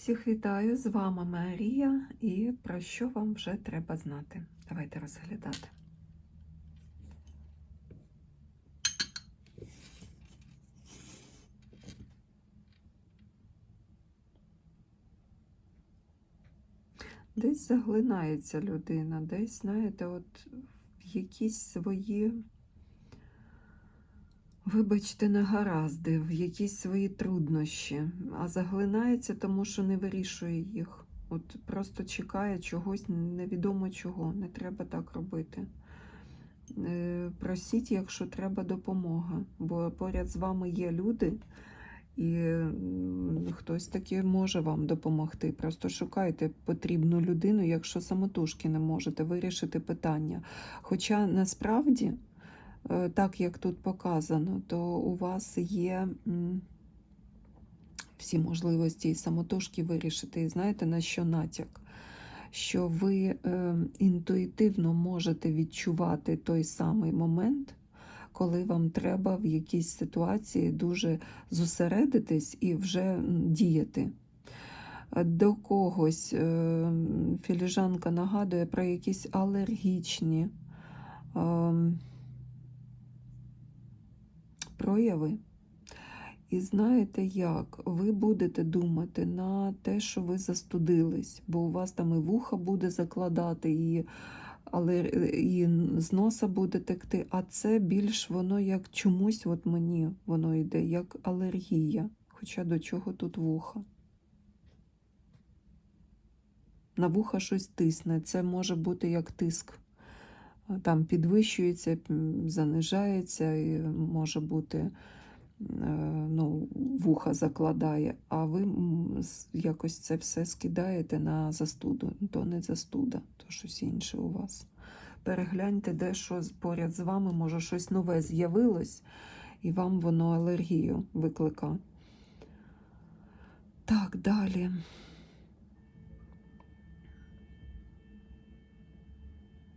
Всіх вітаю, з вами Марія, і про що вам вже треба знати. Давайте розглядати. Десь заглинається людина, десь, знаєте, от в якісь свої, вибачте, негаразди, в якісь свої труднощі, а заглинається, тому що не вирішує їх. От просто чекає чогось невідомо чого. Не треба так робити. Е, Просіть, якщо треба допомога, бо поряд з вами є люди, і хтось таки може вам допомогти. Просто шукайте потрібну людину, якщо самотужки не можете вирішити питання. Хоча насправді, так як тут показано, то у вас є всі можливості самотужки вирішити. І знаєте, на що натяк? Що ви е, інтуїтивно можете відчувати той самий момент, коли вам треба в якійсь ситуації дуже зосередитись і вже діяти. Е, До когось е, філіжанка нагадує про якісь алергічні е, прояви. І знаєте як? Ви будете думати на те, що ви застудились, бо у вас там і вуха буде закладати, і, але, і з носа буде текти. А це більш воно як чомусь от мені воно йде, як алергія. Хоча до чого тут вуха? На вуха щось тисне. Це може бути як тиск. Там підвищується, занижається, і може бути е, ну, вуха закладає, а ви якось це все скидаєте на застуду. То не застуда, то щось інше у вас. Перегляньте, де що поряд з вами, може щось нове з'явилось, і вам воно алергію виклика. Так, далі.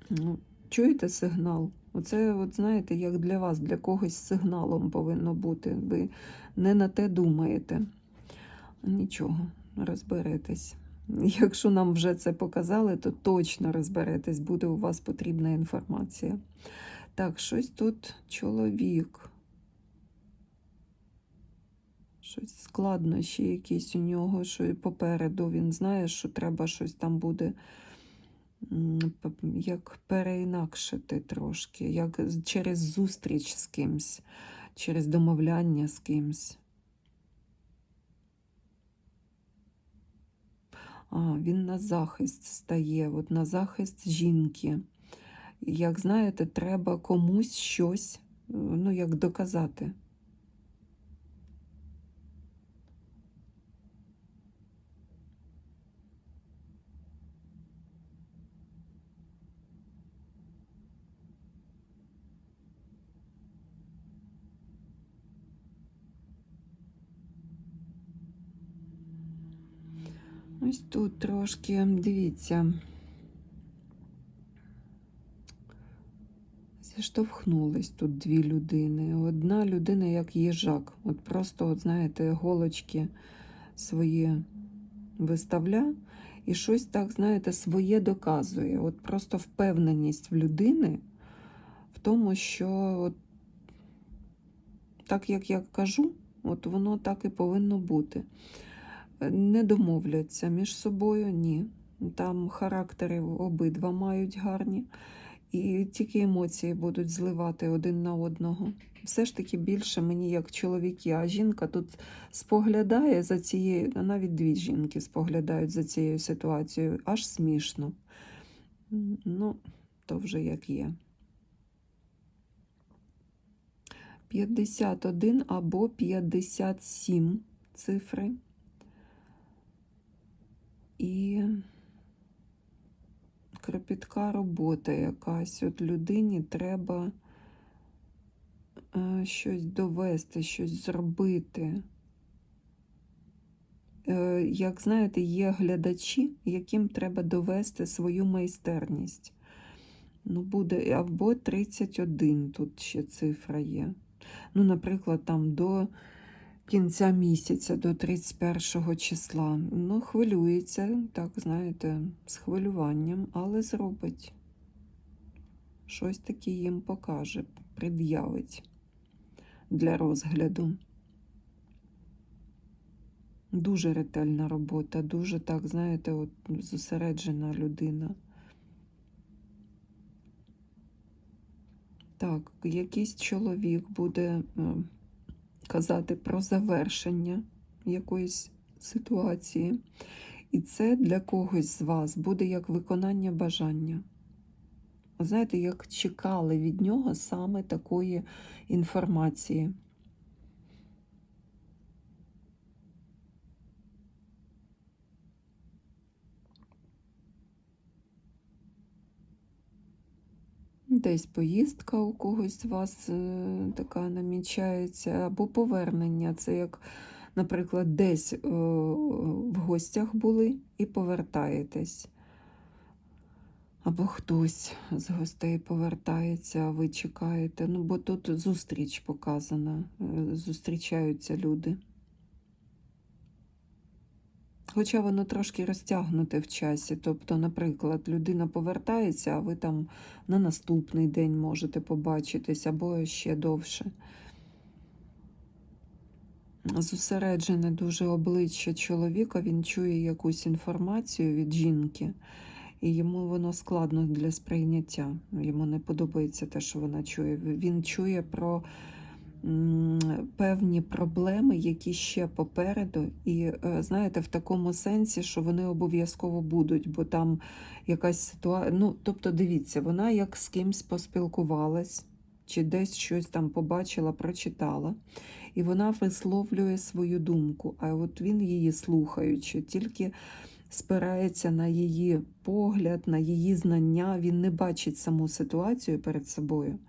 Ну, чуєте сигнал? Оце, от знаєте, як для вас, для когось сигналом повинно бути. Ви не на те думаєте. Нічого, розберетесь. Якщо нам вже це показали, то точно розберетесь, буде у вас потрібна інформація. Так, щось тут чоловік. Щось складнощі якісь у нього, що і попереду він знає, що треба щось там буде як переінакшити трошки, як через зустріч з кимсь, через домовляння з кимсь. А, він на захист стає, от на захист жінки. Як знаєте, треба комусь щось, е, ну, як доказати. Тут трошки, дивіться, зіштовхнулись тут дві людини. Одна людина як їжак. От просто, от знаєте, голочки свої виставля і щось так, знаєте, своє доказує. От просто впевненість в людини в тому, що от, так як я кажу, от воно так і повинно бути. Не домовляться між собою, ні. Там характери обидва мають гарні, і тільки емоції будуть зливати один на одного. Все ж таки більше мені як чоловіки, а жінка тут споглядає за цією, навіть дві жінки споглядають за цією ситуацією, аж смішно. Ну, то вже як є. 51 або 57 цифри. І кропітка робота якась. От людині треба е, щось довести, щось зробити. Е, як знаєте, є глядачі, яким треба довести свою майстерність. Ну, буде або 31 тут ще цифра є. Ну, наприклад, там до кінця місяця до 31 числа. Ну, хвилюється, так, знаєте, з хвилюванням, але зробить. Щось таке їм покаже, пред'явить для розгляду. Дуже ретельна робота, дуже так, знаєте, от зосереджена людина. Так, якийсь чоловік буде е, казати про завершення якоїсь ситуації. І це для когось з вас буде як виконання бажання. Знаєте, як чекали від нього саме такої інформації. Десь поїздка у когось з вас е, така намічається, або повернення. Це як, наприклад, десь е, в гостях були і повертаєтесь. Або хтось з гостей повертається, а ви чекаєте. Ну, бо тут зустріч показана, е, зустрічаються люди. Хоча воно трошки розтягнуте в часі. Тобто, наприклад, людина повертається, а ви там на наступний день можете побачитись, або ще довше. Зосереджене дуже обличчя чоловіка, він чує якусь інформацію від жінки, і йому воно складно для сприйняття. Йому не подобається те, що вона чує. Він чує про певні проблеми, які ще попереду, і е, знаєте, в такому сенсі, що вони обов'язково будуть, бо там якась ситуація. Ну, тобто, дивіться, вона як з кимсь поспілкувалась, чи десь щось там побачила, прочитала, і вона висловлює свою думку. А от він її слухаючи, тільки спирається на її погляд, на її знання, він не бачить саму ситуацію перед собою.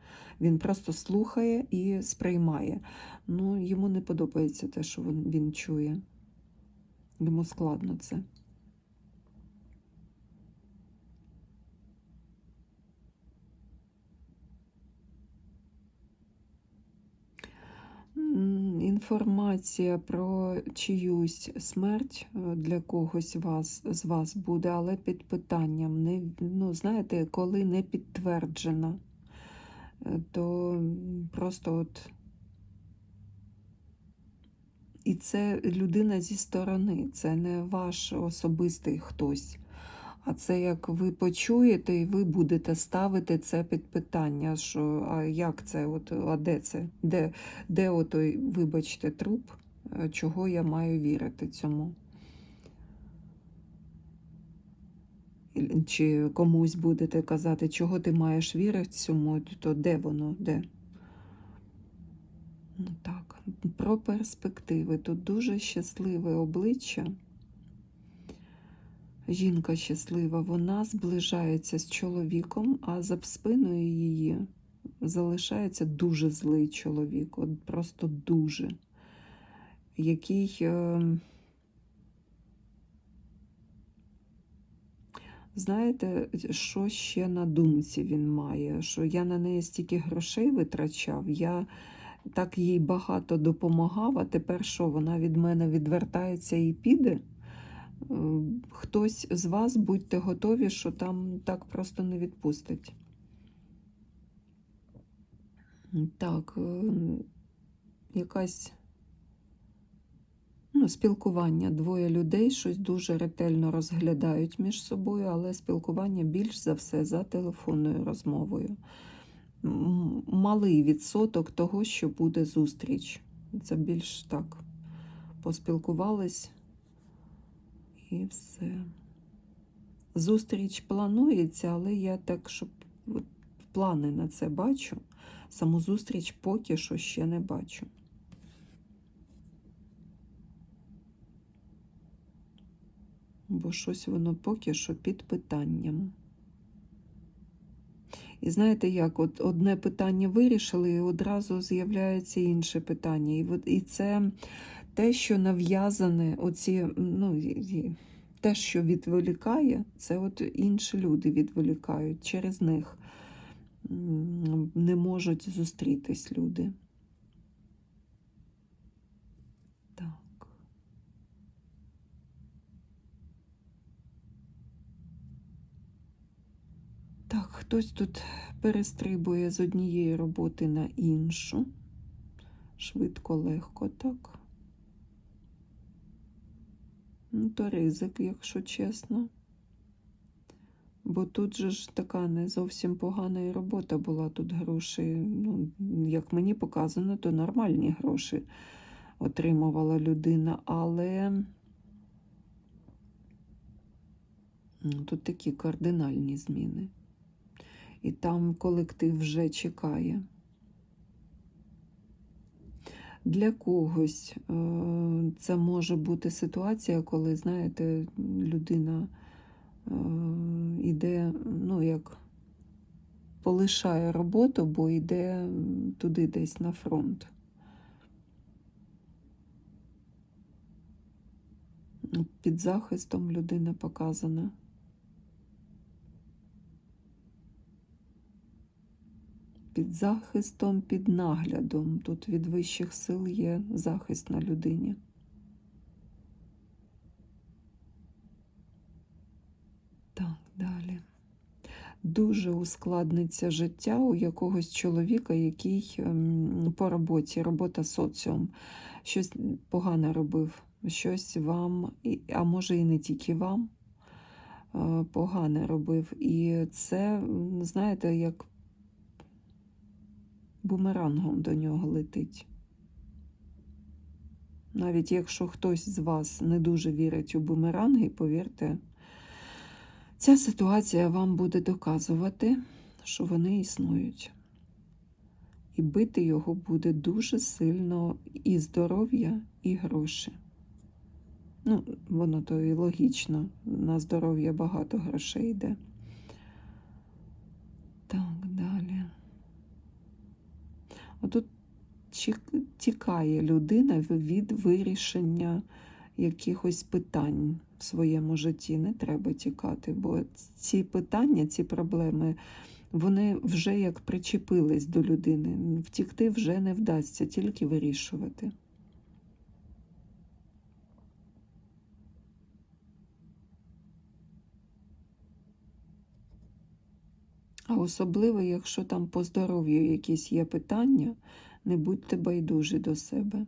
Він просто слухає і сприймає. Ну, Йому не подобається те, що він, він чує. Йому складно це. Інформація про чиюсь смерть е, для когось вас, з вас буде, але під питанням. Не, ну, Знаєте, коли не підтверджена. То просто от. І це людина зі сторони, це не ваш особистий хтось. А це як ви почуєте, і ви будете ставити це під питання, що а як це, от, а де це? Де, де отой, вибачте, труп, е, чого я маю вірити цьому? Чи комусь будете казати, чого ти маєш вірити цьому, то де воно, де? Ну, так, про перспективи. Тут дуже щасливе обличчя. Жінка щаслива, вона зближається з чоловіком, а за спиною її залишається дуже злий чоловік, от просто дуже, який. Знаєте, що ще на думці він має? Що я на неї стільки грошей витрачав, я так їй багато допомагав, а тепер що вона від мене відвертається і піде? Е, хтось з вас будьте готові, що там так просто не відпустить. Так, е, якась Ну, Спілкування двоє людей щось дуже ретельно розглядають між собою, але спілкування більш за все за телефонною розмовою. Малий відсоток того, що буде зустріч. Це більш так поспілкувались і все. Зустріч планується, але я так, щоб плани на це бачу. Саму зустріч поки що ще не бачу. Бо щось воно поки що під питанням. І знаєте, як от одне питання вирішили, і одразу з'являється інше питання. І і це те, що нав'язане, оці, ну, те, що відволікає, це от інші люди відволікають. Через них не можуть зустрітись люди. Хтось тут перестрибує з однієї роботи на іншу. Швидко, легко, так. Ну, то ризик, якщо чесно. Бо тут же ж така не зовсім погана і робота була. Тут гроші, ну, як мені показано, то нормальні гроші отримувала людина, але ну, тут такі кардинальні зміни. І там колектив вже чекає. Для когось е, це може бути ситуація, коли, знаєте, людина е, іде, ну, як полишає роботу, бо йде туди десь на фронт. Під захистом людина показана. Під захистом, під наглядом. Тут від вищих сил є захист на людині. Так, далі. Дуже ускладниться життя у якогось чоловіка, який ем, по роботі, робота соціум, щось погане робив, щось вам, а може і не тільки вам, е, погане робив. І це, знаєте, як бумерангом до нього летить. Навіть якщо хтось з вас не дуже вірить у бумеранги, повірте, ця ситуація вам буде доказувати, що вони існують. І бити його буде дуже сильно і здоров'я, і гроші. Ну, воно то і логічно. На здоров'я багато грошей йде. Так. Чік- тікає людина від вирішення якихось питань в своєму житті. Не треба тікати, бо ці питання, ці проблеми, вони вже як причепились до людини. Втікти вже не вдасться, тільки вирішувати. А особливо, якщо там по здоров'ю якісь є питання, не будьте байдужі до себе.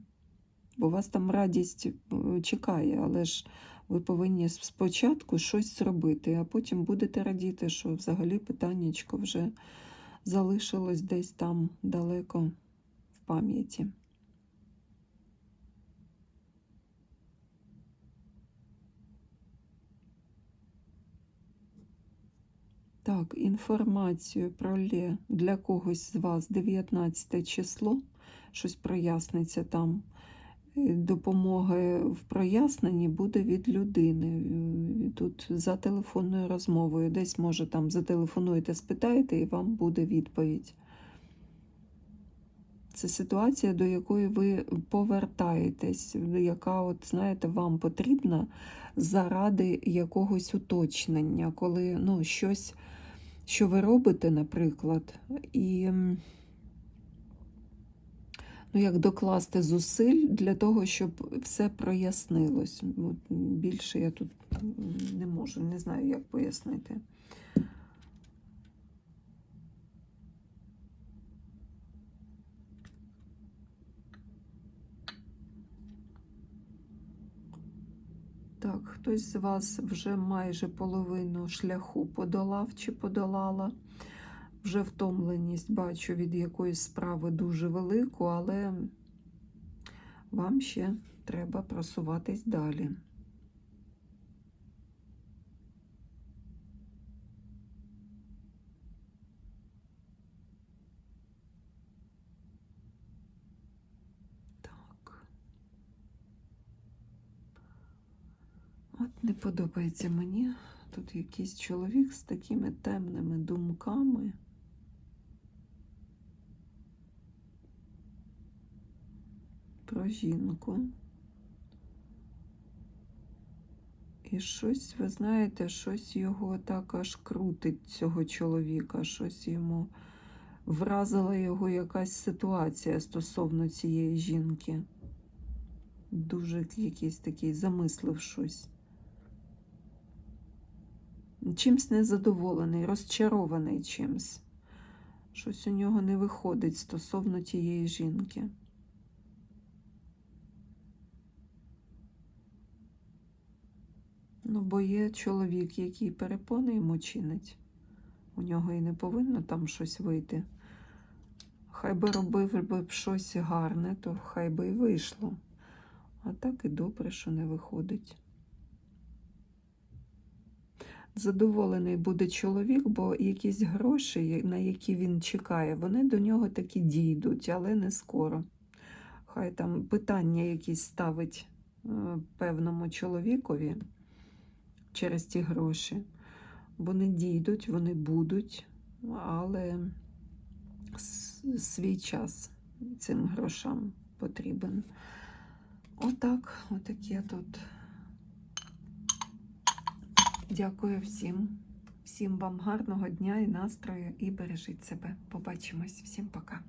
Бо вас там радість е, чекає, але ж ви повинні спочатку щось зробити, а потім будете радіти, що взагалі питаннячко вже залишилось десь там далеко в пам'яті. Так, інформацію про Лє для когось з вас 19 число, щось проясниться там. Е, Допомоги в проясненні буде від людини. Е, Тут за телефонною розмовою. Десь, може, там зателефонуєте, спитаєте, і вам буде відповідь. Це ситуація, до якої ви повертаєтесь, яка, от, знаєте, вам потрібна заради якогось уточнення, коли ну, щось, що ви робите, наприклад, і ну, як докласти зусиль для того, щоб все прояснилось. Більше я тут не можу, не знаю, як пояснити. Так, хтось з вас вже майже половину шляху подолав чи подолала. Вже втомленість бачу від якоїсь справи дуже велику, але вам ще треба просуватись далі. Так. От не подобається мені. Тут якийсь чоловік з такими темними думками. Про жінку. І щось, ви знаєте, щось його так аж крутить, цього чоловіка, щось йому вразила його якась ситуація стосовно цієї жінки. Дуже якийсь такий замислив щось. Чимсь незадоволений, розчарований чимсь. Щось у нього не виходить стосовно тієї жінки. Ну, бо є чоловік, який перепони йому чинить. У нього і не повинно там щось вийти. Хай би робив би щось гарне, то хай би і вийшло. А так і добре, що не виходить. Задоволений буде чоловік, бо якісь гроші, на які він чекає, вони до нього таки дійдуть, але не скоро. Хай там питання якісь ставить е, певному чоловікові через ті гроші. Вони дійдуть, вони будуть, але свій час цим грошам потрібен. Отак, отаке тут. Дякую всім. Всім вам гарного дня і настрою, і бережіть себе. Побачимось. Всім пока.